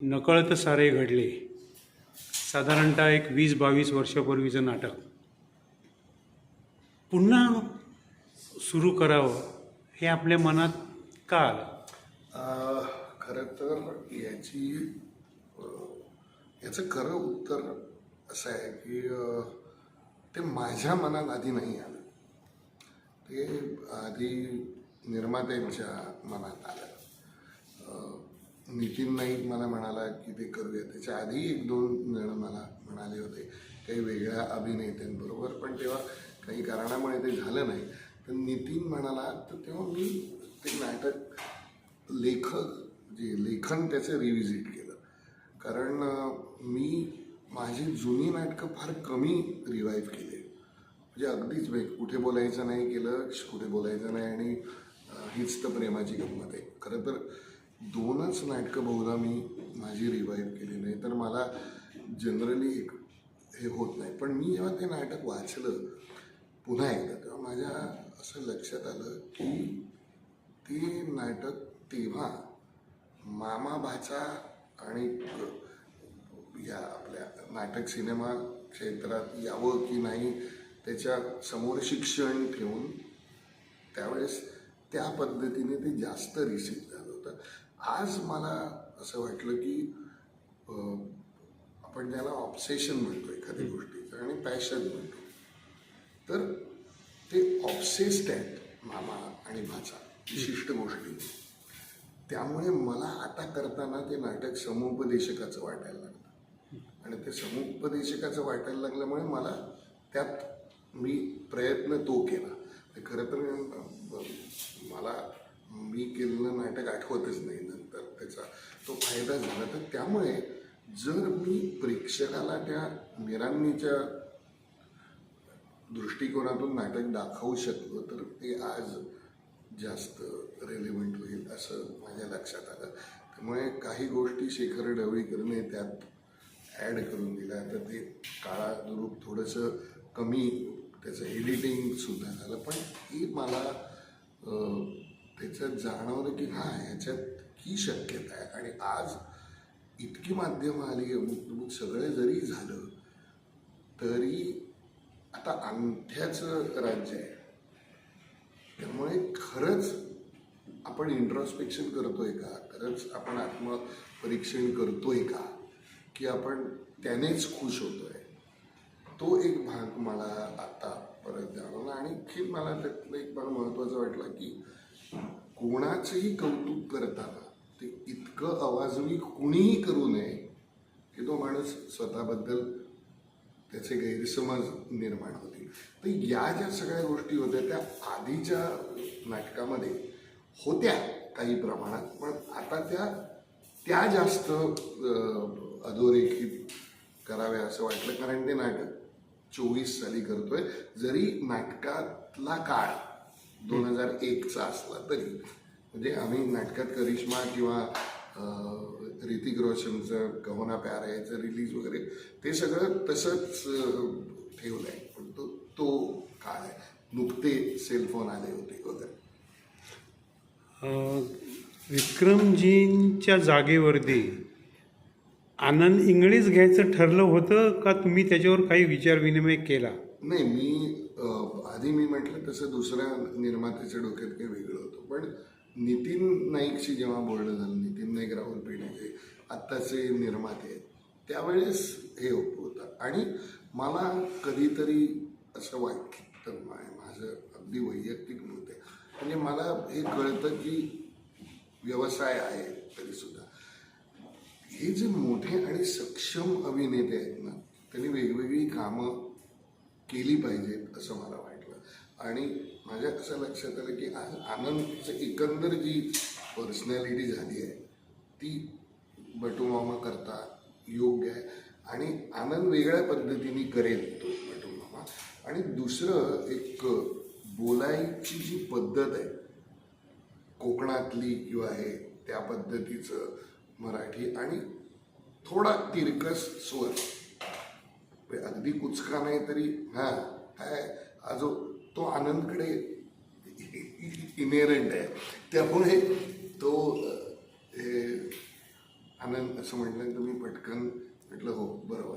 नकळत सारे घडले. साधारणतः एक वीस बावीस वर्षापूर्वीचं नाटक. पुन्हा सुरू करावं हे आपल्या मनात का आलं? खरं तर याची याचं खरं उत्तर असं आहे की ते माझ्या मनात आधी नाही आलं. ते आधी निर्मात्यांच्या मनात आलं. नितीन नाईक मला म्हणाला की ते करूया. त्याच्या आधी एक दोन जण मला म्हणाले होते काही वेगळ्या अभिनेत्यांबरोबर पण तेव्हा काही कारणामुळे ते झालं नाही. तर नितीन म्हणाला तर तेव्हा मी ते नाटक लेखक जे लेखन त्याचं रिव्हिजिट केलं. कारण मी माझी जुनी नाटकं फार कमी रिवाईव्ह केली. म्हणजे अगदीच वेग कुठे बोलायचं नाही केलं कुठे बोलायचं नाही आणि हीच तर प्रेमाची गंमत आहे. खरं तर दोनच नाटकं बहुधा मी माझी रिवाईव्ह केली नाही. तर मला जनरली एक हे होत नाही. पण मी जेव्हा ते नाटक वाचलं पुन्हा एकदा तेव्हा माझ्या असं लक्षात आलं की ते नाटक तेव्हा मामा भाचा आणि या आपल्या नाटक सिनेमा क्षेत्रात यावं की नाही त्याच्यासमोर शिक्षण ठेवून त्यावेळेस त्या पद्धतीने ते जास्त रिसीव्ह झालं होतं. आज मला असं वाटलं की आपण ज्याला ऑब्सेशन म्हणतो एखाद्या गोष्टीचं आणि पॅशन म्हणतो तर ते ऑब्सेस्ड आहेत मामा आणि भाचा विशिष्ट गोष्टी. त्यामुळे मला आता करताना ते नाटक समुपदेशकाचं वाटायला लागलं. आणि ते समुपदेशकाचं वाटायला लागल्यामुळे मला त्यात मी प्रयत्न तो केला. खरं तर मला मी केलेलं नाटक आठवतच नाही नंतर त्याचा तो फायदा झाला. तर त्यामुळे जर मी प्रेक्षकाला त्या मिरांनीच्या दृष्टिकोनातून नाटक दाखवू शकलो तर ते आज जास्त रेलिव्हंट होईल असं माझ्या लक्षात आलं. त्यामुळे काही गोष्टी शेखर ढवळीकरने त्यात ॲड करून दिल्या. तर ते काळानुरूप थोडंसं कमी त्याचं एडिटिंगसुद्धा झालं. पण ती मला त्याच्यात जाणवलं की हां ह्याच्यात ही शक्यता आहे? आणि आज इतकी माध्यमं आली अमुक सगळं जरी झालं तरी आता अंगठ्याचं राज्य आहे. त्यामुळे खरंच आपण इंट्रॉस्पेक्शन करतोय का? खरंच आपण आत्मपरीक्षण करतोय का? की आपण त्यानेच खुश होतोय? तो एक भाग मला आता परत जाणवला. आणि आणखी मला त्यातलं एक भाग महत्त्वाचा वाटला की कोणाचंही कौतुक करताना ते इतकं अवाजवी कुणीही करू नये की तो माणूस स्वतःबद्दल त्याचे गैरसमज निर्माण होतील. तर या ज्या सगळ्या गोष्टी होत्या त्या आधीच्या नाटकामध्ये होत्या काही प्रमाणात पण आता त्या त्या जास्त अधोरेखित कराव्या असं वाटलं. कारण ते नाटक चोवीस साली करतोय. जरी नाटकातला काळ दोन हजार एकचा असला तरी. म्हणजे आम्ही नाटकात करिश्मा किंवा ऋतिक रोशनचं गहना प्यार याचं रिलीज वगैरे ते सगळं तसंच ठेवलं आहे पण तो तो काळ आहे. नुकते सेलफोन आले होते वगैरे. विक्रमजींच्या जागेवरती आनंद इंगळेच घ्यायचं ठरलं होतं का तुम्ही त्याच्यावर काही विचारविनिमय केला? नाही मी आधी मी म्हटलं तसं दुसऱ्या निर्मात्याच्या डोक्यात काही वेगळं होतं. पण नितीन नाईकशी जेव्हा बोलणं झालं नितीन नाईक राहुल पेढेचे आत्ताचे निर्माते आहेत त्यावेळेस हे होतं. आणि मला कधीतरी असं वाटतं माझं अगदी वैयक्तिक नव्हते म्हणजे मला हे कळतं की व्यवसाय आहे तरीसुद्धा. हे जे मोठे आणि सक्षम अभिनेते आहेत ना त्यांनी वेगवेगळी कामं केली पाहिजेत असं मला वाटलं. आणि माझ्या असं लक्षात आलं की आज आनंदचं एकंदर जी पर्सनॅलिटी झाली आहे ती बटूमामा करता योग्य आहे. आणि आनंद वेगळ्या पद्धतीने करेल तो बटुमामा. आणि दुसरं एक बोलायची जी पद्धत आहे कोकणातली किंवा हे त्या पद्धतीचं मराठी आणि थोडा तिरकस स्वर. म्हणजे अगदी कुचका नाही तरी हा काय हा जो तो आनंदकडे इनेरंट आहे. त्यामुळे तो हे आनंद आनंद असं म्हटलं तर मी पटकन म्हटलं हो बरोबर.